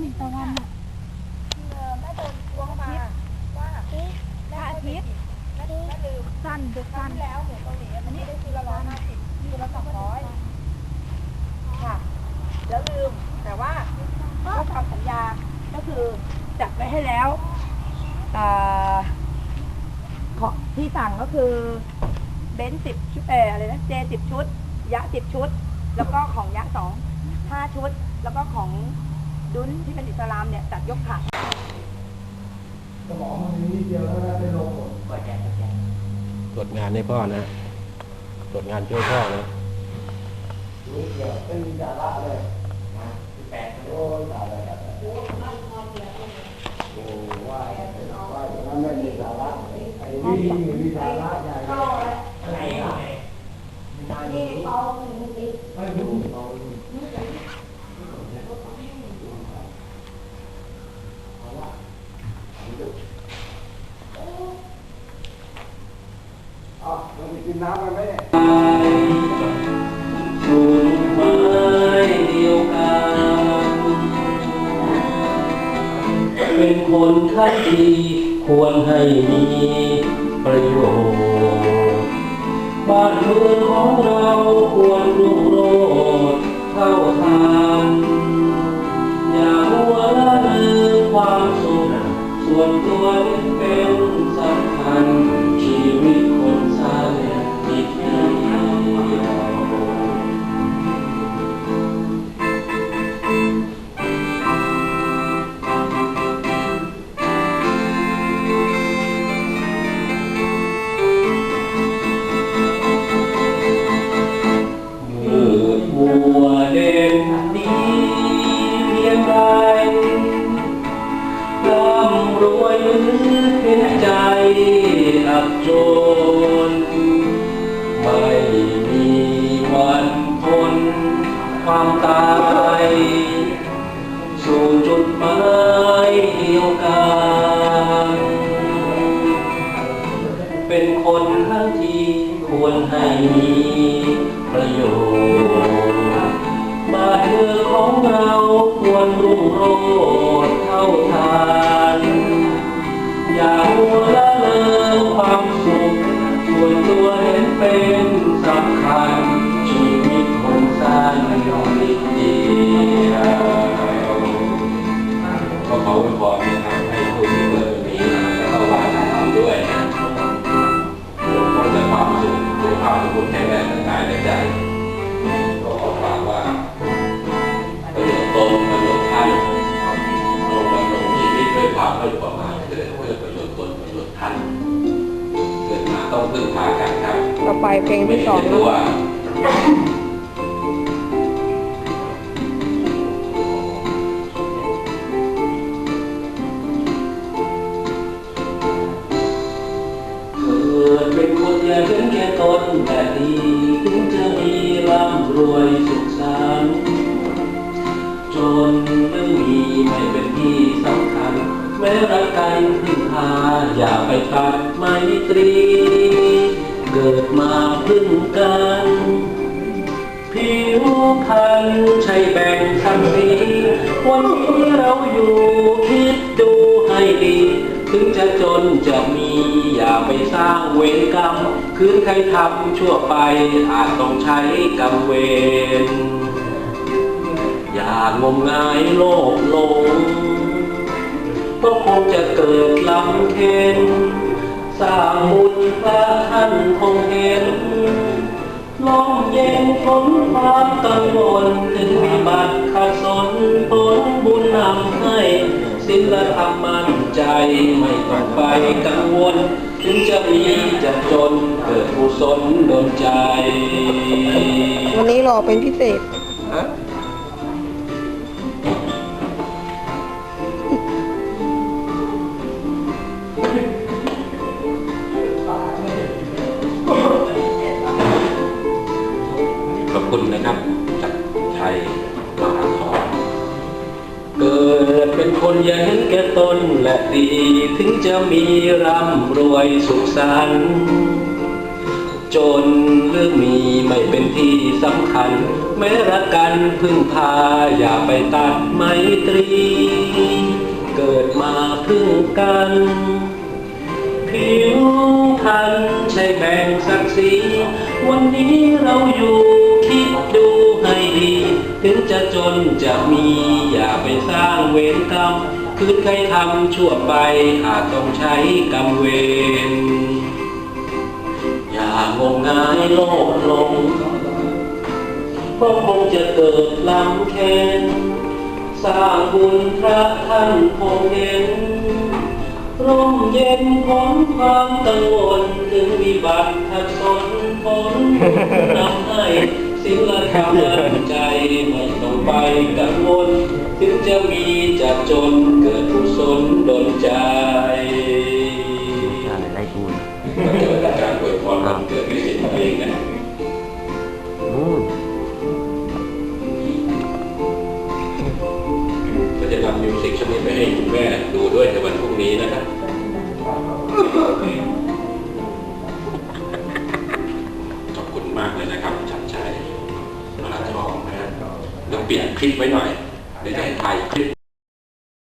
มีตะวันอะแม่โดนล้วงมาว่าพระอาทิตย์แม่ลืมสั้นเด็กครั้สั้นแล้วหมูเกาหลีมันไม่ได้คือละร้อยห้าสิบคือละสองร้อยค่ะ แล้วลืมแต่ว่าก็ทำสัญญาก็คือจัดไว้ให้แล้วอขอที่สั่งก็คือเบนซ์สิบชุดเอออะไรนะเจสิบชุด ยะสิบชุด แล้วก็ของยะสองห้าชุด แล้วก็ของ ดุนที่เป็นอิสลามเนี่ยจัดยกถาดสมองมันมีนิดเดียวแล้วนะเป็นโรคหมดตรวจงานให้พ่อนะตรวจงานช่วยพ่อนะรู้เกี่ยวไม่มีสาระเลยแปดโอ้ยสาระโอ้ว่าว่าอย่างนั้นไม่มีสาระไอ้นี่มีสาระใหญ่อะไรอะนี่เปาไม่รู้เปาอ๋อมั น้ำมันไหมเนี่ยสู่ไม้เดียวกันเป็นคนข้าดีควรให้มีประโยชน์บ้านเมืองของเราควรรุ่งโรจน์เท่าทันอย่ามัวละเลยความสุขส่วนตัวเป็น ความตาย สู่จุดหมายเดียวกัน เป็นคนข้งที่ควรให้มีประโยชน์บ้านเมืองของเราควรรุ่งโรจน์เท่าทาน ต่อไปเพลงที่สองนะตัวเป็นคนอย่าเห็นแก่ตนแต่ดีถึงจะมีร่ำรวยสุขสันต์จนไม่มีไม่เป็นที่สำคัญแม้รักกันพึ่งพาอย่าไปตัดไมตรี เกิดมาพึ่งกันผิวพรรณใช่แบ่งทันทีวันนี้เราอยู่คิดดูให้ดี ถึงจะจนจะมีอย่าไปสร้างเวรกรรม คืนใครทำชั่วไปอาจต้องใช้กรรมเวรอย่างมงายโลภหลงก็คงจะเกิดลำเค็น สร้างบุญพระท่านคงเห็นลมเย็นพ้นความกังวลถึงวิบัติขัดสนผลบุญนำให้สิ้นละธรรมมั่นใจไม่ต้องไปกังวล ถึงจะมีจะจนเกิดกุศลดลใจ วันนี้รอเป็นพิเศษ มหาทรเกิดเป็นคนอย่าเห็นแก่ตนและดีถึงจะมีร่ำรวยสุขสันต์จนหรือมีไม่เป็นที่สำคัญ แม้รักกันพึ่งพาอย่าไปตัดไมตรี เกิดมาพึ่งกันผิวพันใช่แบ่งศักดิ์ศรีวันนี้เราอยู่คิดดูให้ดี ถึงจะจนจะมีอย่าไปสร้างเวรกรรมคืนใครทำชั่วไปอาจต้องใช้กรรมเวร อย่างมงายโลกลงเพราะคงจะเกิดลำเค็นสร้างบุญพระท่านคงเห็นร่มเย็นพ้นความกังวลถึงวิบัติทักษนผลนำให้ สิ่งละธรรมใจไม่ต้องไปกังวล ถึงจะมีจะจนเกิดกุศลดลใจอะไรไล่กูนก็เกิดจากการอวยพรวันเกิดไม่เห็นเองนะนู่นก็จะทำมิวสิกชนิดไปให้คุณแม่ดูด้วยในวันพรุ่งนี้นะครับ ดชัยมาลาทองนะฮะเดี๋ยวเปลี่ยนคลิปไว้หน่อยเดี๋ยวจะให้ถ่ายคลิป